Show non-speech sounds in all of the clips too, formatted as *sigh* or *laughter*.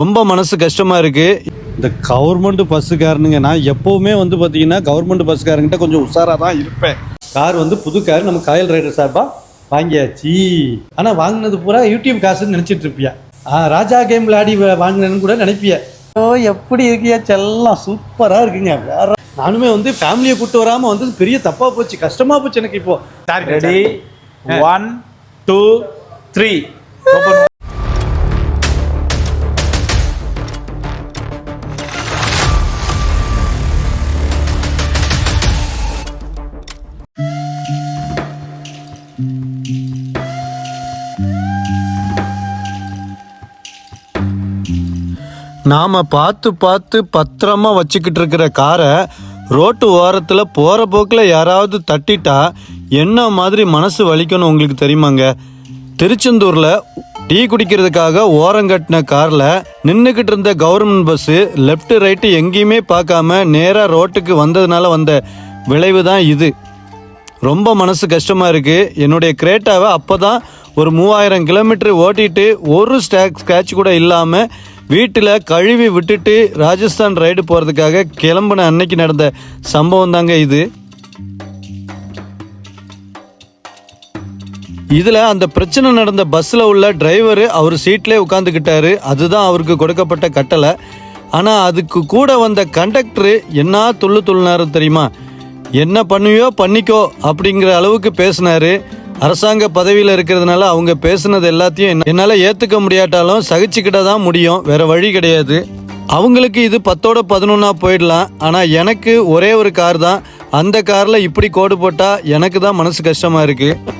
ரொம்ப மனசு கஷ்டமா இருக்கு. இந்த கவர்மெண்ட் பஸ்ஸுக்காரனுங்க நான் எப்பவுமே வந்து பார்த்தீங்கன்னா கவர்மெண்ட் பஸ்ஸுக்காரங்கிட்ட கொஞ்சம் உஷாராக தான் இருப்பேன். கார் வந்து புது கார் நம்ம காயல் ரைடர் சார்பா வாங்கியாச்சு. ஆனால் வாங்கினது பூரா யூடியூப் காசுன்னு நினச்சிட்டு இருப்பியா. ஆ ராஜா கேம் விளையாடி வாங்கினேன்னு கூட நினைப்பிய. ஓ எப்படி இருக்கியா செல்லம். சூப்பராக இருக்குங்க. வேற நானுமே வந்து ஃபேமிலியை கூட்டு வராமல் வந்து பெரிய தப்பாக போச்சு. கஷ்டமாக போச்சு எனக்கு இப்போ. ரெடி ஒன் டூ த்ரீ நாம் பார்த்து பார்த்து பத்திரமா வச்சுக்கிட்டு இருக்கிற காரை ரோட்டு ஓரத்தில் போகிற போக்கில் யாராவது தட்டிட்டா என்ன மாதிரி மனசு வலிக்கணும் உங்களுக்கு தெரியுமாங்க? திருச்செந்தூரில் டீ குடிக்கிறதுக்காக ஓரங்கட்டின காரில் நின்றுக்கிட்டு இருந்த கவர்மெண்ட் பஸ்ஸு லெஃப்ட் ரைட்டு எங்கேயுமே பார்க்காம நேராக ரோட்டுக்கு வந்ததுனால வந்த விளைவு தான் இது. ரொம்ப மனசு கஷ்டமா இருக்கு. என்னுடைய கிரேட்டாவை அப்பதான் ஒரு மூவாயிரம் கிலோமீட்டர் ஓட்டிட்டு ஒரு ஸ்டாக் ஸ்க்ராட்ச் கூட இல்லாமல் வீட்டில் கழுவி விட்டுட்டு ராஜஸ்தான் ரைடு போகிறதுக்காக கிளம்புன அன்னைக்கு நடந்த சம்பவம் தாங்க இது. இதில் அந்த பிரச்சனை நடந்த பஸ்ஸில் உள்ள டிரைவர் அவர் சீட்லேயே உட்காந்துக்கிட்டாரு அதுதான் அவருக்கு கொடுக்கப்பட்ட கட்டளை. ஆனால் அதுக்கு கூட வந்த கண்டக்டர் என்ன துள்ளு துள்ளினாரு தெரியுமா? என்ன பண்ணுவியோ பண்ணிக்கோ அப்படிங்கிற அளவுக்கு பேசினாரு. அரசாங்க பதவியில் இருக்கிறதுனால அவங்க பேசுனது எல்லாத்தையும் என்னால் ஏற்றுக்க முடியாட்டாலும் சகிச்சுக்கிட்ட தான் முடியும். வேற வழி கிடையாது. அவங்களுக்கு இது பத்தோட பதினொன்னா போயிடலாம். ஆனால் எனக்கு ஒரே ஒரு கார் தான். அந்த காரில் இப்படி கோடு போட்டால் எனக்கு தான் மனசு கஷ்டமாக இருக்குது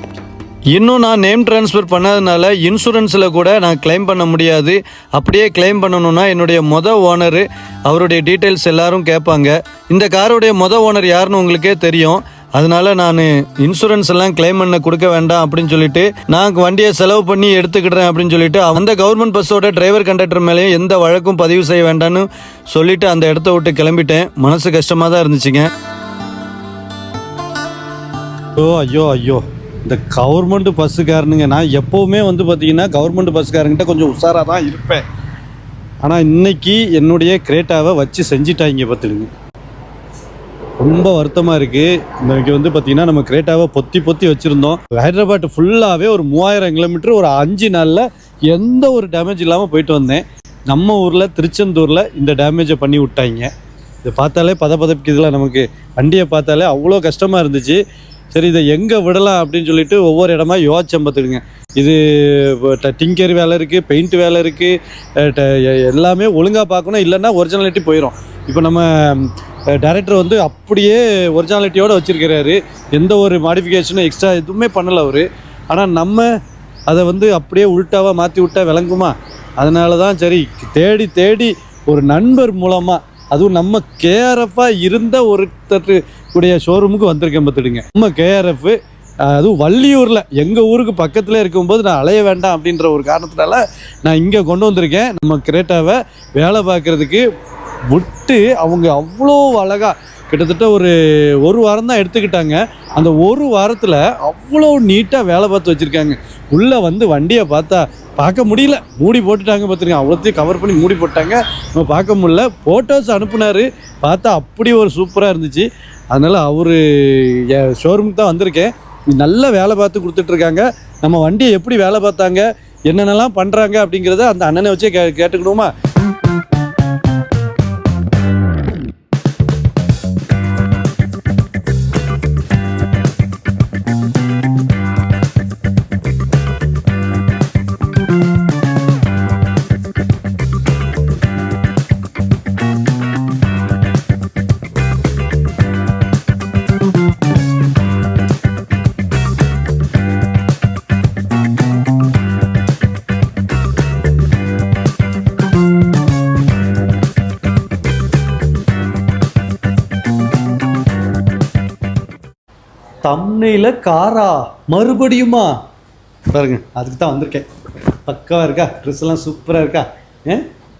இன்னும் நான் நேம் ட்ரான்ஸ்ஃபர் பண்ணதுனால இன்சூரன்ஸில் கூட நான் க்ளைம் பண்ண முடியாது. அப்படியே க்ளைம் பண்ணணும்னா என்னுடைய மொத ஓனர் அவருடைய டீட்டெயில்ஸ் எல்லாரும் கேட்பாங்க. இந்த காருடைய மொத ஓனர் யாருன்னு உங்களுக்கே தெரியும். அதனால நான் இன்சூரன்ஸ் எல்லாம் க்ளைம் பண்ண கொடுக்க வேண்டாம் அப்படின்னு சொல்லிட்டு நான் வண்டியை செலவு பண்ணி எடுத்துக்கிடுறேன் அப்படின்னு சொல்லிட்டு அந்த கவர்மெண்ட் பஸ்ஸோட டிரைவர் கண்டக்டர் மேலேயும் எந்த வழக்கும் பதிவு செய்ய வேண்டாம்னு சொல்லிட்டு அந்த இடத்த விட்டு கிளம்பிட்டேன். மனசு கஷ்டமாக தான் இருந்துச்சுங்க. ஓ ஐயோ ஐயோ. இந்த கவர்மெண்ட் பஸ்ஸுக்காரனுங்க நான் எப்போவுமே வந்து பார்த்தீங்கன்னா கவர்மெண்ட் பஸ்ஸுக்காரங்கிட்ட கொஞ்சம் உஷாராக தான் இருப்பேன். ஆனால் இன்னைக்கு என்னுடைய கிரேட்டாவை வச்சு செஞ்சிட்டாங்க பார்த்துடுங்க ரொம்ப வருத்தமாக இருக்குது இன்னைக்கு வந்து பார்த்திங்கன்னா நம்ம கிரேட்டாவை பொத்தி பொத்தி வச்சுருந்தோம். ஹைதராபாத் ஃபுல்லாகவே ஒரு மூவாயிரம் கிலோமீட்டர் ஒரு அஞ்சு நாளில் எந்த ஒரு டேமேஜ் இல்லாமல் போயிட்டு வந்தேன். நம்ம ஊரில் திருச்செந்தூரில் இந்த டேமேஜை பண்ணி விட்டாங்க. இதை பார்த்தாலே பத பதப்பிக்குதுல நமக்கு. வண்டியை பார்த்தாலே அவ்வளோ கஷ்டமாக இருந்துச்சு. சரி இதை எங்கே விடலாம் அப்படின்னு சொல்லிட்டு ஒவ்வொரு இடமா யோசிச்சம் பார்த்துக்குங்க இது டிங்கர் வேலை இருக்குது பெயிண்ட் வேலை இருக்குது எல்லாமே ஒழுங்காக பார்க்கணும். இல்லைன்னா ஒரிஜினாலிட்டி போயிடும் இப்போ நம்ம டேரக்டர் வந்து அப்படியே ஒரிஜினாலிட்டியோடு வச்சுருக்கிறாரு. எந்த ஒரு மாடிஃபிகேஷனும் எக்ஸ்ட்ரா எதுவுமே பண்ணலை அவர். ஆனால் நம்ம அதை வந்து அப்படியே உள்ட்டாவாக மாற்றி விட்டா விளங்குமா? அதனால தான் சரி தேடி தேடி ஒரு நண்பர் மூலமாக அதுவும் நம்ம கேஆர்எஃபாக இருந்த ஒருத்தர் உடைய ஷோரூமுக்கு வந்திருக்கேன் பார்த்துடுங்க. நம்ம கேஆர்எஃப் அதுவும் வள்ளியூரில் எங்கள் ஊருக்கு பக்கத்தில் இருக்கும்போது நான் அலைய வேண்டாம் அப்படின்ற ஒரு காரணத்தினால நான் இங்கே கொண்டு வந்திருக்கேன். நம்ம கிரேட்டாவை வேலை பார்க்குறதுக்கு விட்டு அவங்க அவ்வளோ அழகாக கிட்டத்தட்ட ஒரு ஒரு வாரம் தான் எடுத்துக்கிட்டாங்க. அந்த ஒரு வாரத்தில் அவ்வளோ நீட்டாக வேலை பார்த்து வச்சுருக்காங்க. உள்ளே வந்து வண்டியை பார்த்தா பார்க்க முடியல. மூடி போட்டுட்டாங்க பார்த்துருங்க. அவ்வளோத்தையும் கவர் பண்ணி மூடி போட்டாங்க. நம்ம பார்க்க முடியல. ஃபோட்டோஸ் அனுப்புனாரு. பார்த்தா அப்படி ஒரு சூப்பராக இருந்துச்சு. அதனால் அவர் ஷோரூமுக்கு தான் வந்திருக்கேன். நல்ல வேலை பார்த்து கொடுத்துட்ருக்காங்க நம்ம வண்டியை எப்படி வேலை பார்த்தாங்க என்னென்னலாம் பண்ணுறாங்க அப்படிங்கிறத அந்த அண்ணனை வச்சே கே கேட்டுக்கணுமா? தம்னையில் காரா மறுபடியுமா? பாருங்க அதுக்கு தான் வந்திருக்கேன். பக்காவாக இருக்கா? ட்ரெஸ்லாம் சூப்பராக இருக்கா? ஏ?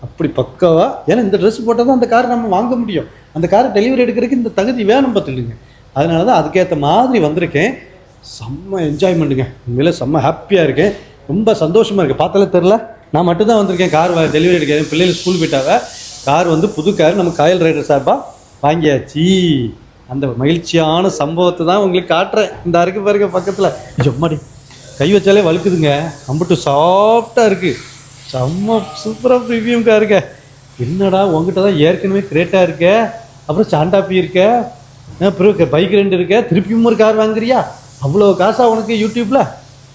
அப்படி பக்காவா? ஏன்னா இந்த ட்ரெஸ் போட்டால் தான் அந்த கார் நம்ம வாங்க முடியும். அந்த காரை டெலிவரி எடுக்கிறதுக்கு இந்த தகுதி வேணும் பார்த்துடுங்க அதனால தான் அதுக்கேற்ற மாதிரி வந்திருக்கேன். செம்ம என்ஜாய்மெண்ட்டுங்க உண்மையில செம்ம ஹாப்பியாக இருக்கேன் ரொம்ப சந்தோஷமாக இருக்குது பார்த்தாலே தெரில நான் மட்டும் தான் வந்திருக்கேன் கார் டெலிவரி எடுக்கிறேன் பிள்ளைகள் ஸ்கூல் போயிட்டாவ கார் வந்து புது கார் நம்ம காயல் ரைடர் சார்பாக வாங்கியாச்சு. அந்த மகிழ்ச்சியான சம்பவத்தை தான் உங்களுக்கு காட்டுறேன். இந்த அருக்கு பாருங்க பக்கத்தில். ஜம்மாடி கை வச்சாலே வலுக்குதுங்க அம்பட்டு சாஃப்டாக இருக்குது செம்ம சூப்பராக ப்ரீமியம் இருக்க. என்னடா உங்ககிட்ட தான் ஏற்கனவே கிரேட்டாக இருக்க. அப்புறம் சாண்டாப்பி இருக்க. அப்புறம் பைக் ரெண்டு இருக்க. திருப்பியும் ஒரு கார் வாங்குறியா? அவ்வளோ காசா உனக்கு யூடியூப்பில்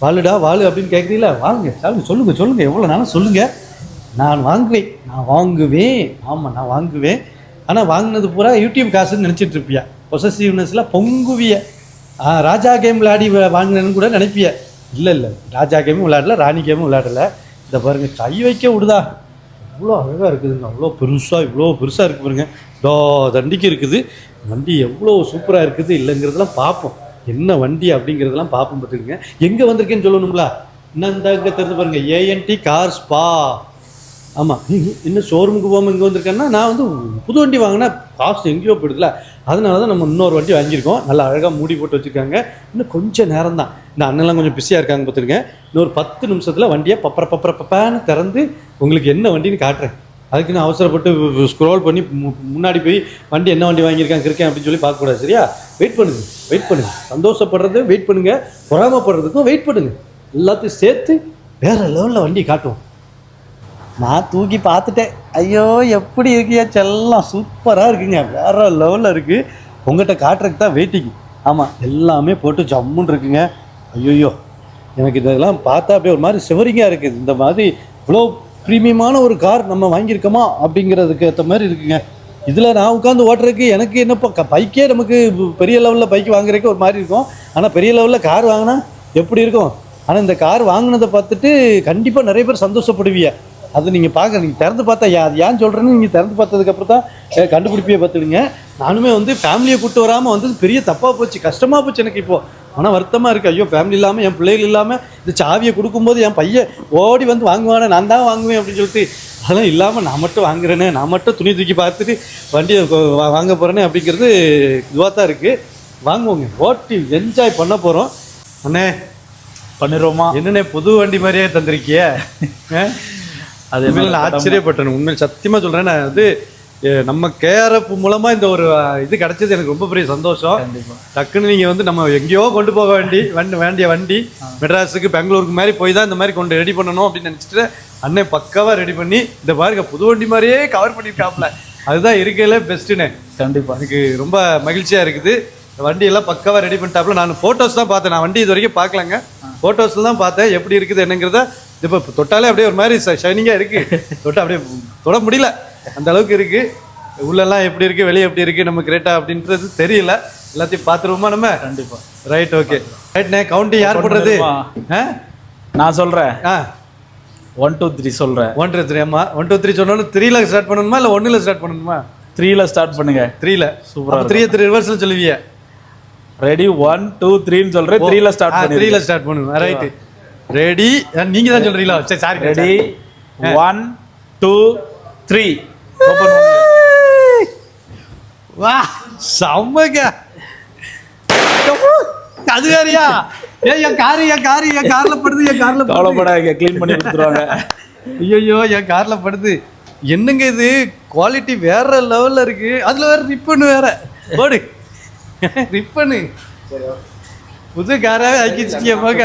வாழுடா வாழு அப்படின்னு கேட்குறீங்களா வாங்க சொல்லுங்க சொல்லுங்கள் சொல்லுங்கள் எவ்வளோ நாளும் சொல்லுங்கள் நான் வாங்குவேன். நான் வாங்குவேன். ஆமாம் நான் வாங்குவேன். ஆனால் வாங்கினது பூரா யூடியூப் காசுன்னு நினச்சிட்டு இருப்பியா? பொசசிவ்னஸில் பொங்குவிய. ராஜா கேம் விளையாடி வாங்கினேன்னு கூட நினைப்பிய. இல்லை இல்லை. ராஜா கேமும் விளையாடல ராணி கேமும் விளையாடல. இந்த பாருங்க கை வைக்க விடுதா? இவ்வளோ அழகாக இருக்குதுங்க. அவ்வளோ பெருசாக இவ்வளோ பெருசாக இருக்கு பாருங்க. தோ தண்டிக்கு இருக்குது. வண்டி எவ்வளோ சூப்பராக இருக்குது இல்லைங்கிறதெல்லாம் பார்ப்போம் என்ன வண்டி அப்படிங்கிறதெல்லாம் பார்ப்போம் பார்த்துக்குங்க எங்கே வந்திருக்கேன்னு சொல்லணுங்களா என்ன இந்த இங்கே தெரிஞ்சு பாருங்க ஏஎன்டி கார் ஸ்பா ஆமாம் இன்னும் ஷோரூமுக்கு போகாமல் இங்கே வந்திருக்கேன்னா நான் வந்து புது வண்டி வாங்கினா காசு எங்கேயோ போயிடுதுல. அதனால தான் நம்ம இன்னொரு வண்டி வாங்கியிருக்கோம். நல்லா அழகாக மூடி போட்டு வச்சுருக்காங்க. இன்னும் கொஞ்சம் நேரம் தான். இந்த அண்ணெல்லாம் கொஞ்சம் பிஸியாக இருக்காங்க பார்த்துருக்கேன் இன்னொரு பத்து நிமிஷத்தில் வண்டியை பப்பர பப்பர பப்பான்னு திறந்து உங்களுக்கு என்ன வண்டின்னு காட்டுறேன். அதுக்கு நான் அவசரப்பட்டு ஸ்க்ரோல் பண்ணி மு- முன்னாடி போய் வண்டி என்ன வண்டி வாங்கியிருக்காங்க இருக்கேன் அப்படின்னு சொல்லி பார்க்கக்கூடாது சரியா? வெயிட் பண்ணுங்க வெயிட் பண்ணுங்க. சந்தோஷப்படுறது வெயிட் பண்ணுங்கள் பொறாமப்படுறதுக்கும் வெயிட் பண்ணுங்கள் எல்லாத்தையும் சேர்த்து வேறு லெவலில் வண்டி காட்டுவோம். நான் தூக்கி பார்த்துட்டேன். ஐயோ எப்படி இருக்கியா செல்லாம் சூப்பராக இருக்குங்க. வேற லெவலில் இருக்குது உங்கள்கிட்ட காட்டுறதுக்கு தான் வெயிட்டிங் ஆமாம் எல்லாமே போட்டு ஜம்முன்னு இருக்குங்க. ஐயோயோ எனக்கு இதெல்லாம் பார்த்தா அப்படியே ஒரு மாதிரி சிவரிங்காக இருக்குது இந்த மாதிரி இவ்வளோ ப்ரீமியமான ஒரு கார் நம்ம வாங்கியிருக்கோமா? அப்படிங்கிறதுக்கு ஏற்ற மாதிரி இருக்குங்க. இதில் நான் உட்காந்து ஓட்டுறதுக்கு எனக்கு என்னப்பா பைக்கே நமக்கு பெரிய லெவலில் பைக் வாங்குறதுக்கு ஒரு மாதிரி இருக்கும். ஆனால் பெரிய லெவலில் கார் வாங்கினா எப்படி இருக்கும்? ஆனால் இந்த கார் வாங்கினதை பார்த்துட்டு கண்டிப்பாக நிறைய பேர் சந்தோஷப்படுவிய அது நீங்கள் பார்க்க நீங்கள் திறந்து பார்த்தா யா அது ஏன் சொல்கிறேன்னு நீங்கள் திறந்து பார்த்ததுக்கப்புறம் தான் கண்டுபிடிப்பே பார்த்துடுங்க. நானுமே வந்து ஃபேமிலியை கூட்டு வராமல் வந்தது பெரிய தப்பாக போச்சு கஷ்டமாக போச்சு எனக்கு இப்போ. ஆனால் வருத்தமாக இருக்குது ஐயோ ஃபேமிலி இல்லாமல் என் பிள்ளைகள் இல்லாமல் இந்த சாவியை கொடுக்கும்போது என் பையன் ஓடி வந்து வாங்குவானே நான் தான் வாங்குவேன் அப்படின்னு சொல்லிட்டு அதெல்லாம் இல்லாமல் நான் மட்டும் வாங்குறேனே நான் மட்டும் துணி தூக்கி பார்த்துட்டு வண்டியை வாங்க போகிறேனே அப்படிங்கிறது இதுவாக தான் இருக்குது வாங்குவோங்க. ஓட்டி என்ஜாய் பண்ண போகிறோம் அண்ணே பண்ணிடுவோமா? என்னண்ணே புது வண்டி மாதிரியே தந்திருக்கிய? *laughs* அது நான் ஆச்சரியப்பட்டேன். உண்மையில் சத்தியமாக சொல்கிறேன் நான் வந்து நம்ம கேஆர்எஃப் மூலமாக இந்த ஒரு இது கிடைச்சது எனக்கு ரொம்ப பெரிய சந்தோஷம். டக்குன்னு நீங்கள் வந்து நம்ம எங்கேயோ கொண்டு போக வேண்டி வண்டி வேண்டிய வண்டி மெட்ராஸுக்கு பெங்களூருக்கு மாதிரி போய் தான் இந்த மாதிரி கொண்டு ரெடி பண்ணணும் அப்படின்னு நினச்சிட்டு அண்ணன் பக்காவாக ரெடி பண்ணி இந்த பாருங்க புது வண்டி மாதிரியே கவர் பண்ணியிருக்காப்ல அதுதான் இருக்கையில பெஸ்ட்டுண்ணே கண்டிப்பா. எனக்கு ரொம்ப மகிழ்ச்சியாக இருக்குது. வண்டியெல்லாம் பக்காவாக ரெடி பண்ணிட்டாப்புல. நான் ஃபோட்டோஸ் தான் பார்த்தேன். நான் வண்டி இது வரைக்கும் பார்க்கலங்க. ஃபோட்டோஸில் தான் பார்த்தேன். எப்படி இருக்குது என்னங்கிறத இப்போ தொட்டாலே அப்படியே ஒரு மாதிரி ஷைனிங்காக இருக்குது தொட்டா அப்படியே தொட முடியல. அந்த அளவுக்கு இருக்குது உள்ளெல்லாம் எப்படி இருக்குது வெளியே எப்படி இருக்குது நம்ம கிரேட்டா அப்படின்றது தெரியல. எல்லாத்தையும் பார்த்துருவோமா நம்ம? கண்டிப்பா. ரைட் ஓகே ரைட்ண்ணே கவுண்டி யார் பண்ணுறது நான் சொல்றேன். ஆ. ஒன் டூ த்ரீ சொல்றேன். ஒன் டூ த்ரீ அம்மா ஒன் டூ த்ரீ சொன்னோன்னு த்ரீல ஸ்டார்ட் பண்ணணுமா இல்லை ஒன்றில் ஸ்டார்ட் பண்ணணுமா? த்ரீல ஸ்டார்ட் பண்ணுங்க. த்ரீல Super-ஆ த்ரீ த்ரீ ரிவர்ஸில் சொல்லுவீங்க ரெடி ஒன் டூ த்ரீன்னு சொல்றேன். த்ரீல ஸ்டார்ட் த்ரீல ஸ்டார்ட் பண்ணுங்க. ரைட் ரெடி நீங்க தான் சொல்றீங்களா? சரி sorry ready one two three வா செம்மங்க. அது வேறயா? ஏய் என் காரு என் காரு என் கார்ல படுது என் கார்ல படுது. கவலைப்படாதீங்க க்ளீன் பண்ணி கொடுத்துருவாங்க. ஐயோ என் கார்ல படுது. என்னங்க இது? குவாலிட்டி வேற லெவல்ல இருக்கு. அதுல வேற ரிப்பன் வேற. போடு. ரிப்பனு புது காராவே போக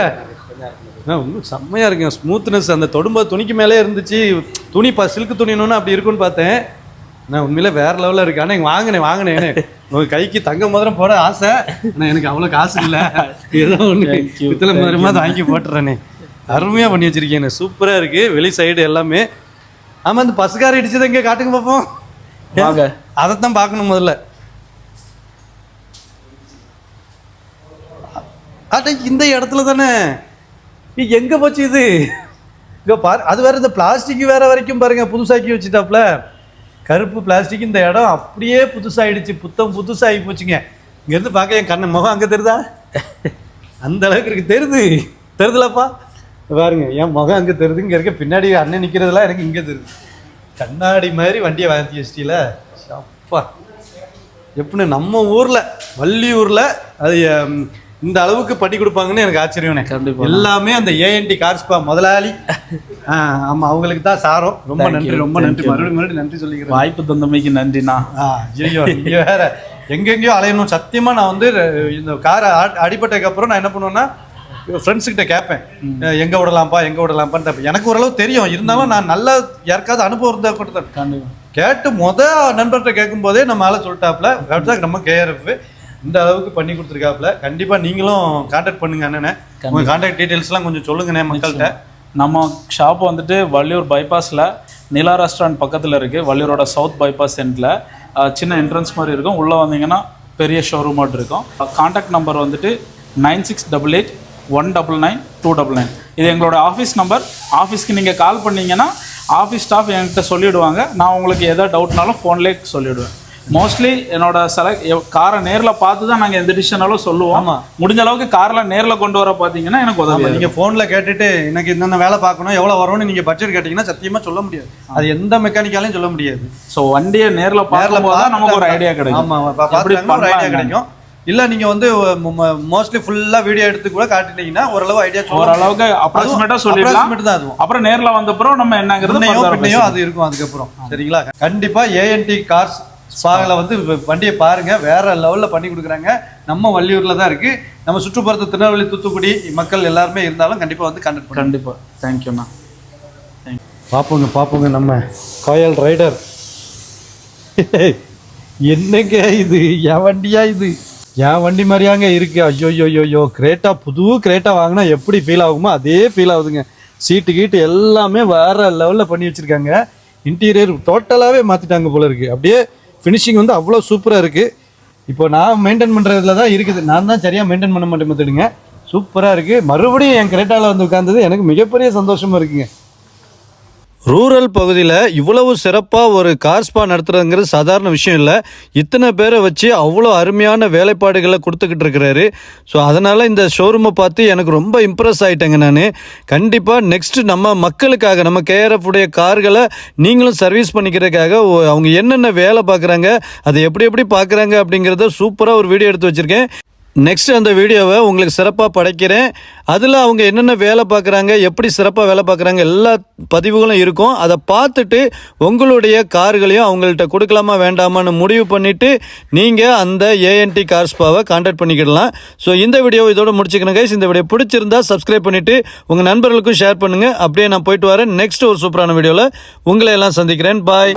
இன்னும் செம்மையா இருக்குங்க. ஸ்மூத்னஸ் அந்த தொடும்போது துணிக்கு மேலே இருந்துச்சு. துணி பா சில்க் துணினோன்னு அப்படி இருக்கும்னு பார்த்தேன். நான் உண்மையில வேற லெவலில் இருக்கு. ஆனால் வாங்கினேன் வாங்கினேன் உங்க கைக்கு தங்க மோதிரம் போட ஆசை. ஆனால் எனக்கு அவ்வளோ காசு இல்லை. ஏதோ ஒன்று பித்தளை மோதிரமா வாங்கி போட்டுறேனே. அருமையாக பண்ணி வச்சிருக்கேன் சூப்பராக இருக்கு. வெளி சைடு எல்லாமே. ஆமாம் இந்த பசுக்கார இடிச்சதை இங்கே காட்டுங்க பார்ப்போம் வாங்க. அதைத்தான் பார்க்கணும் முதல்ல. அட இந்த இடத்துல தானே? எங்க போச்சு இது? இங்க பாரு அது வேற இந்த பிளாஸ்டிக் வேற வரைக்கும் பாருங்க புதுசாக்கி வச்சுட்டாப்ல. கருப்பு பிளாஸ்டிக் இந்த இடம் அப்படியே புதுசாயிடுச்சு புத்தம் புதுசாகி போச்சுங்க. இங்கேருந்து பார்க்க என் கண்ணை முகம் அங்கே தெரியுதா? அந்த அளவுக்கு இருக்கு. தெரியுது. தெரியுதுலப்பா. பாருங்க என் முகம் அங்கே தெரியுது. இங்கே இருக்க பின்னாடி அண்ணன் நிற்கிறதெல்லாம் எனக்கு இங்கே தெரியுது. கண்ணாடி மாதிரி வண்டியை வாங்கி வச்சிட்டீல. அப்பா எப்படின்னு நம்ம ஊரில் வள்ளியூரில் அது இந்த அளவுக்கு பண்ணி கொடுப்பாங்கன்னு எனக்கு ஆச்சரியம்னே கண்டிப்பா. எல்லாமே அந்த ஏஎன்டி கார்ஸ்பா முதலாளி. ஆ, ஆமா அவங்களுக்கு தான் சாரம். ரொம்ப நன்றி ரொம்ப நன்றி. மறுபடியும் மறுபடியும் நன்றி சொல்லிக்கிறேன். வாய்ப்பு தந்தமைக்கு நன்றிண்ணா. ஐயோ நீங்க வேற எங்கெங்கேயோ அலையணும். சத்தியமா நான் வந்து இந்த காரை அடிபட்டதுக்கு அப்புறம் நான் என்ன பண்ணுவேன்னா ஃப்ரெண்ட்ஸ் கிட்ட கேட்பேன். எங்க விடலாம்ப்பா எங்க விடலாம்ப்பான்னு. எனக்கு ஓரளவு தெரியும். இருந்தாலும் நான் நல்லா யாருக்காவது அனுபவம் இருந்தா கூட தான். கண்டிப்பா. கேட்டு முத நண்பர்கிட்ட கேட்கும் போதே நம்ம ஆளை சொல்லிட்டாப்ல. நம்ம கேஆர்எஃப் இந்த அளவுக்கு பண்ணி கொடுத்துருக்காப்ல கண்டிப்பா நீங்களும் கான்டாக்ட் பண்ணுங்க அண்ணனே. உங்க கான்டாக்ட் டீடைல்ஸ்லாம் கொஞ்சம் சொல்லுங்கண்ணே மக்கள்கிட்ட. நம்ம ஷாப் வந்துட்டு வள்ளியூர் பைபாஸில் நிலா ரெஸ்டாரண்ட் பக்கத்தில் இருக்குது வள்ளியூரோட சவுத் பைபாஸ் சென்டில் சின்ன என்ட்ரன்ஸ் மாதிரி இருக்கும். உள்ளே வந்தீங்கன்னா பெரிய ஷோரூம் மாதிரி இருக்கும். காண்டாக்ட் நம்பர் வந்துட்டு nine six double eight one double nine two double nine இது எங்களோட ஆஃபீஸ் நம்பர் ஆஃபீஸ்க்கு நீங்கள் கால் பண்ணீங்கன்னா ஆஃபீஸ் ஸ்டாஃப் என்கிட்ட சொல்லிவிடுவாங்க நான் உங்களுக்கு எதோ டவுட்னாலும் ஃபோன்லேயே சொல்லிவிடுவேன் மோஸ்ட்லி என்னோட செலக்ட் காரை நேரில் பார்த்து தான் நாங்கள் எந்த டிசிஷனாலும் சொல்லுவோம். முடிஞ்ச அளவுக்கு காரில் நேரில் கொண்டு வர பார்த்தீங்கன்னா எனக்கு உதவி ஆமா, நீங்க போன்ல கேட்டுட்டு எனக்கு என்னென்ன வேலை பார்க்கணும் எவ்வளவு வரும்னு நீங்க பட்ஜெட் கேட்டீங்கன்னா சத்தியமா சொல்ல முடியாது. அது எந்த மெக்கானிக்காலையும் சொல்ல முடியாது. ஸோ வண்டியை நேரில் பார்க்கும்போது தான் நமக்கு ஒரு ஐடியா கிடைக்கும். ஆமா பா- எப்படி பார்த்தாங்கன்னா ஒரு ஐடியா கிடைக்கும். இல்ல நீங்க வந்து மோஸ்ட்லி ஃபுல்லா வீடியோ எடுத்து கூட காட்டிட்டீங்கன்னா ஓரளவு ஐடியா ஓரளவுக்கு அப்ராக்சிமேட்டா சொல்லிடலாம். தான் அதுவும். அப்புறம் நேர்ல வந்தப்புறம் நம்ம என்னங்கிறது. அது இருக்கும் அதுக்கப்புறம். சரிங்களா? கண்டிப்பா ஏஎன்டி கார்ஸ் ஸ்பாகில் வந்து வண்டியை பாருங்க. வேற லெவல்ல பண்ணி கொடுக்குறாங்க. நம்ம வள்ளியூர்ல தான் இருக்கு. நம்ம சுற்றுப்புறத்து திருநெல்வேலி தூத்துக்குடி மக்கள் எல்லாருமே இருந்தாலும் கண்டிப்பா வந்து கண்டக்ட் பண்ணுங்க. கண்டிப்பா. தேங்க்யூண்ணா பார்ப்போங்க பார்ப்போங்க நம்ம கோயல் ரைடர். என்னங்க இது? என் வண்டியா இது? என் வண்டி மாதிரியாங்க இருக்கு. ஐயோ ஐயோ ஐயோ கிரேட்டா புது கிரேட்டா வாங்கினா எப்படி ஃபீல் ஆகுமோ அதே ஃபீல் ஆகுதுங்க. சீட்டு கீட்டு எல்லாமே வேற லெவலில் பண்ணி வச்சிருக்காங்க. இன்டீரியர் டோட்டலாகவே மாற்றிட்டாங்க போல இருக்கு. அப்படியே ஃபினிஷிங் வந்து அவ்வளோ சூப்பராக இருக்குது இப்போ நான் மெயின்டைன் பண்ணுறதுல தான் இருக்குது. நான் தான் சரியாக மெயின்டைன் பண்ண மாட்டேன் பார்த்துடுங்க. சூப்பராக இருக்குது மறுபடியும் என் கிரேட்டாவில் வந்து உட்காந்தது எனக்கு மிகப்பெரிய சந்தோஷமாக இருக்குங்க. ரூரல் பகுதியில் இவ்வளவு சிறப்பாக ஒரு கார் ஸ்பா நடத்துறதுங்கிறது சாதாரண விஷயம் இல்லை. இத்தனை பேரை வச்சு அவ்வளோ அருமையான வேலைப்பாடுகளை கொடுத்துக்கிட்டு இருக்கிறாரு. ஸோ அதனால் இந்த ஷோரூமை பார்த்து எனக்கு ரொம்ப இம்ப்ரெஸ் ஆகிட்டேங்க நான். கண்டிப்பாக நெக்ஸ்ட்டு நம்ம மக்களுக்காக நம்ம கேஆர்எஃப் உடைய கார்களை நீங்களும் சர்வீஸ் பண்ணிக்கிறதுக்காக அவங்க என்னென்ன வேலை பார்க்குறாங்க அதை எப்படி எப்படி பார்க்குறாங்க அப்படிங்கிறத சூப்பராக ஒரு வீடியோ எடுத்து வச்சுருக்கேன். நெக்ஸ்ட் அந்த வீடியோவை உங்களுக்கு சிறப்பாக படைக்கிறேன். அதில் அவங்க என்னென்ன வேலை பார்க்குறாங்க எப்படி சிறப்பாக வேலை பார்க்குறாங்க எல்லா பதிவுகளும் இருக்கும். அதை பார்த்துட்டு உங்களுடைய கார்களையும் அவங்கள்ட்ட கொடுக்கலாமா வேண்டாமான்னு முடிவு பண்ணிவிட்டு நீங்கள் அந்த ஏஎன்டி கார்ஸ்பாவை கான்டாக்ட் பண்ணிக்கிடலாம். ஸோ இந்த வீடியோவை இதோட முடிச்சுக்கணும் கைஸ் இந்த வீடியோ பிடிச்சிருந்தா சப்ஸ்கிரைப் பண்ணிவிட்டு உங்கள் நண்பர்களுக்கும் ஷேர் பண்ணுங்கள் அப்படியே நான் போயிட்டு வரேன். நெக்ஸ்ட் ஒரு சூப்பரான வீடியோவில் உங்களை எல்லாம் சந்திக்கிறேன். பாய்